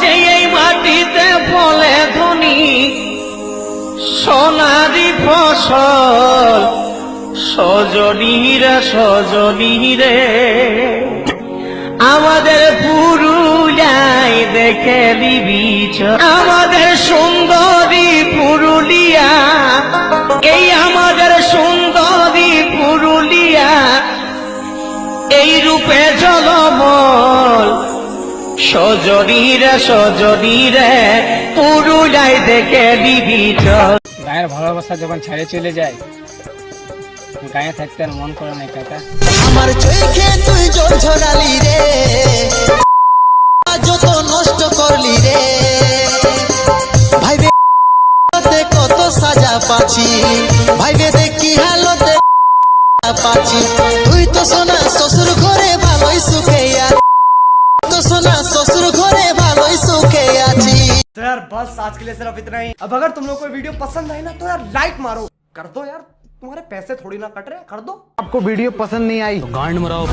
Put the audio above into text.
যে এই মাটিতে ফলে ধনী, সোনারি ফসল সজনীরে সজনীরে আমাদের পুরুলিয়ায় দেখে দিবি আমাদের সুন্দরী পুরুলিয়া, এই আমাদের সুন্দরী পুরুলিয়া, এই রূপে পুরুলিয়ায় দেখে দিবি গায়ের ভালোবাসা যখন ছেড়ে চলে যায় গায়ে থাকতে আর মন করে না কাকা আমার চোখে তুই জোর ঝরালি রে। যত নষ্ট করলি রে। ভাইবে কত সাজা পাচ্ছি। ভাইবে দেখি হালতে পাচ্ছি। তো সোনা শ্বশুর ঘরে ভালোই সুখে আছি तो यार बस आज के लिए सिर्फ इतना ही अब अगर तुम लोग को वीडियो पसंद आई ना तो यार लाइक मारो कर दो यार तुम्हारे पैसे थोड़ी ना कट रहे हैं, कर दो आपको वीडियो पसंद नहीं आई गांड मराओ